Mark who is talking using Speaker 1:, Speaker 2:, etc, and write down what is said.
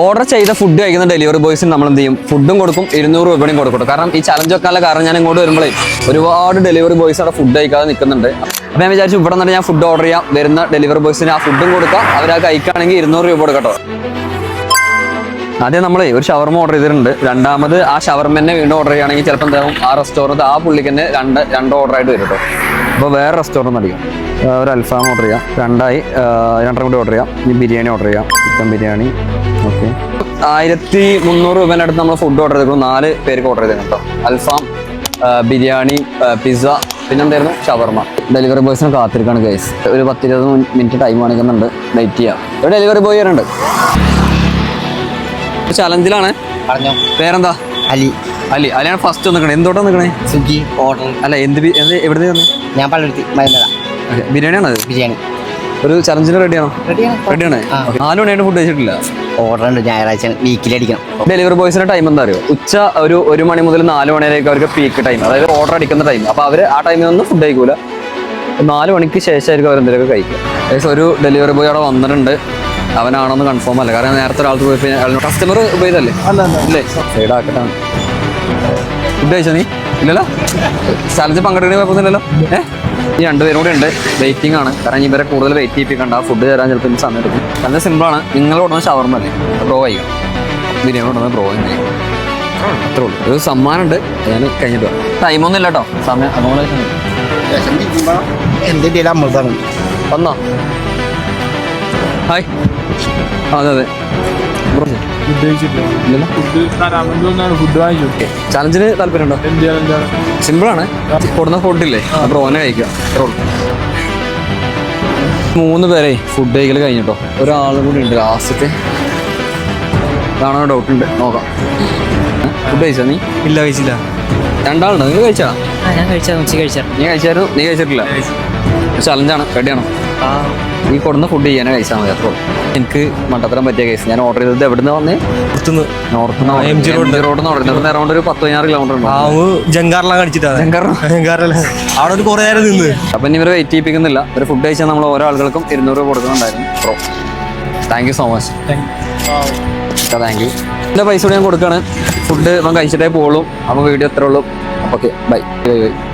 Speaker 1: Order ചെയ്ത food കഴിക്കുന്ന delivery ബോയ്സിന് നമ്മൾ എന്ത് ചെയ്യും? ഫുഡും കൊടുക്കും ഇരുന്നൂറ് രൂപയും കൊടുക്കും. കാരണം ഈ ചലഞ്ച് വെക്കാനുള്ള കാരണം ഞാൻ ഇങ്ങോട്ട് വരുമ്പോഴേ ഒരുപാട് ഡെലിവറി ബോയ്സ് അവിടെ ഫുഡ് കഴിക്കാതെ നിൽക്കുന്നുണ്ട്. അപ്പം ഞാൻ വിചാരിച്ചു ഇവിടെ നിന്നിട്ട് ഞാൻ ഫുഡ് ഓർഡർ ചെയ്യാം. വരുന്ന ഡെലിവറി ബോയ്സിന് ആ ഫുഡും കൊടുക്കാം. അവർ ആ കഴിക്കുകയാണെങ്കിൽ ഇരുന്നൂറ് രൂപ കൊടുക്കട്ടോ. ആദ്യം നമ്മൾ ഒരു ഷവർമ ഓർഡർ ചെയ്തിട്ടുണ്ട്. രണ്ടാമത് ആ ഷവർമ തന്നെ വീണ്ടും ഓർഡർ ചെയ്യുകയാണെങ്കിൽ ചിലപ്പോൾ ആ റെസ്റ്റോറന്റ് ആ പുള്ളിക്ക് തന്നെ രണ്ട് രണ്ട് ഓർഡർ ആയിട്ട് വരും കേട്ടോ അപ്പോൾ വേറെ റെസ്റ്റോറന്റ് അടിക്കാം ഒരു അൽഫാം ഓർഡർ ചെയ്യാം. രണ്ടായി രണ്ടര കൂടി ഓർഡർ ചെയ്യാം. ഇനി ബിരിയാണി ഓർഡർ ചെയ്യാം. ചിക്കൻ ബിരിയാണി. ഓക്കെ ആയിരത്തി മുന്നൂറ് രൂപേന്റെ അടുത്ത് നമ്മൾ ഫുഡ് ഓർഡർ ചെയ്തിരുന്നു നാല് പേർക്ക് ഓർഡർ ചെയ്തിരുന്നു കേട്ടോ. അൽഫാം ബിരിയാണി പിസ്സ പിന്നെ എന്തായിരുന്നു ഷവർമ. ഡെലിവറി ബോയ്സിനെ കാത്തിരിക്കാണ് ഗൈസ് ഒരു പത്തിരുപത് മിനിറ്റ് ടൈം കാണിക്കുന്നുണ്ട്. വെയിറ്റ് ചെയ്യാം. ഒരു ഡെലിവറി ബോയ് വരുന്നുണ്ട്. ചലഞ്ചിലാണ്
Speaker 2: പറഞ്ഞോ.
Speaker 1: പേരെന്താ?
Speaker 2: അലി.
Speaker 1: അലി. അലിയാണ് ഫസ്റ്റ് നിൽക്കണേ എന്തോട്ടാ നിൽക്കണേ
Speaker 2: സ്വിഗ്ഗി ഓർഡർ
Speaker 1: അല്ല എന്ത് ബി- എന്ത് എവിടെ നിന്ന്
Speaker 2: ഞാൻ പലയിടത്ത് മരുന്നതാ
Speaker 1: ബിരിയാണി ആണോ
Speaker 2: ബിരിയാണി.
Speaker 1: ഒരു ചലഞ്ചിന് റെഡിയാണോ
Speaker 2: റെഡിയാണ്
Speaker 1: റെഡിയാണ്
Speaker 2: ആ.
Speaker 1: നാല് മണിയായിട്ട് ഫുഡ് കഴിച്ചിട്ടില്ല?
Speaker 2: ഓർഡർ ഉണ്ട്. ഞായറാഴ്ച വീക്കിലി അടിക്കണം.
Speaker 1: ഡെലിവറി ബോയ്സിന്റെ ടൈം എന്താ അറിയോ? ഉച്ച ഒരു ഒരു മണി മുതൽ നാല് മണി വരെയൊക്കെ അവർക്ക് പീക്ക് ടൈം അതായത് ഓർഡർ അടിക്കുന്ന ടൈം അപ്പൊ അവർ ആ ടൈമിൽ ഒന്നും ഫുഡ് കഴിക്കൂല. നാല് മണിക്ക് ശേഷമായിരിക്കും അവർ എന്തെങ്കിലുമൊക്കെ കഴിക്കുക. ഏകദേശം ഒരു ഡെലിവറി ബോയ് അവിടെ വന്നിട്ടുണ്ട്. അവനാണോന്ന് കൺഫേം അല്ല. കാരണം നേരത്തെ ഒരാൾക്ക് പോയി കസ്റ്റമർ പോയതല്ലേ അല്ലേ ഫുഡ് കഴിച്ചോ നീ? ഇല്ലല്ലോ? ചലഞ്ച് പങ്കെടുക്കണേ കുഴപ്പമൊന്നുമില്ലല്ലോ? ഏഹ് ഈ രണ്ടുപേരും കൂടെ ഉണ്ട്. വെയിറ്റിംഗ് ആണ്. കാരണം ഇവരെ കൂടുതൽ വെയിറ്റ് ചെയ്യിപ്പിക്കണ്ട. ഫുഡ് തരാൻ ചിലപ്പോൾ ഇനി സമയം എടുക്കും. നല്ല സിമ്പിളാണ് നിങ്ങൾ കൊണ്ടുവന്ന ഷവർമ അല്ലേ? ബ്രോ ആയിരിക്കും ബിരിയാണി കൊണ്ടുവന്ന ബ്രോ തന്നെ. അത്രേ ഉള്ളൂ. ഒരു സമ്മാനം ഉണ്ട് ഞാൻ കഴിഞ്ഞിട്ട് ടൈമൊന്നും ഇല്ല കേട്ടോ സമയം അതുകൊണ്ട്
Speaker 2: എന്തിന്റെ അമൃതാണ്
Speaker 1: വന്നോ? ഹായ്. അതെ അതെ. ചലഞ്ചിന് താല്പര്യമുണ്ടോ? സിമ്പിളാണ്. കൊടുന്ന ഫുഡില്ലേ? ബ്രോനെ കഴിക്കുക. അത്രേ മൂന്ന് പേരെ ഫുഡ് കഴിക്കൽ കഴിഞ്ഞിട്ടോ? ഒരാളും കൂടി ഉണ്ട് ലാസ്റ്റ് കാണാൻ ഡൗട്ട് ഉണ്ട്. നോക്കാം. ഫുഡ് കഴിച്ചാ നീ?
Speaker 3: ഇല്ല കഴിച്ചില്ല.
Speaker 1: രണ്ടാളുണ്ടോ? നിങ്ങൾ കഴിച്ചാ
Speaker 4: ആ ഞാൻ കഴിച്ചാ ഉച്ച കഴിച്ചായിരുന്നു.
Speaker 1: നീ കഴിച്ചായിരുന്നു? നീ കഴിച്ചിട്ടില്ല? ചലഞ്ചാണ് റെഡിയാണ് നീ കൊടുന്ന ഫുഡ് ചെയ്യാനേ കഴിച്ചാൽ മതി അപ്പോൾ എനിക്ക് മണ്ടത്തരം പറ്റിയ കേസ് ഞാൻ ഓർഡർ ചെയ്തത് എവിടുന്ന് വന്നേ?
Speaker 3: പുറത്തുനിന്ന്.
Speaker 1: North
Speaker 3: M G road.
Speaker 1: Road എന്ന് പറയുന്നത് അറൗണ്ട് ഒരു പത്ത് പതിനാറ് കിലോമീറ്റർ ഉണ്ട്.
Speaker 3: ആ ജങ്കാറെല്ലാം കടിച്ചിട്ടാ
Speaker 1: ജങ്കാറിനോ?
Speaker 3: ജങ്കാറെല്ലാം അവിടെ ഒരു കുറെ നേരം നിന്ന്.
Speaker 1: അപ്പൊ ഇനി ഇവരെ വെയിറ്റ് ചെയ്യിപ്പിക്കുന്നില്ല. ഒരു ഫുഡ് കഴിച്ചാൽ നമ്മൾ ഓരോ ആളുകൾക്കും ഇരുന്നൂറ് രൂപ കൊടുക്കുന്നുണ്ടായിരുന്നു. Bro thank you so much thank you എന്റെ പൈസ കൂടി ഞാൻ കൊടുക്കുകയാണ് ഫുഡ് ഇപ്പം കഴിച്ചിട്ടേ പോളും അപ്പോൾ വീഡിയോ എത്ര ഉള്ളൂ. Okay bye bye bye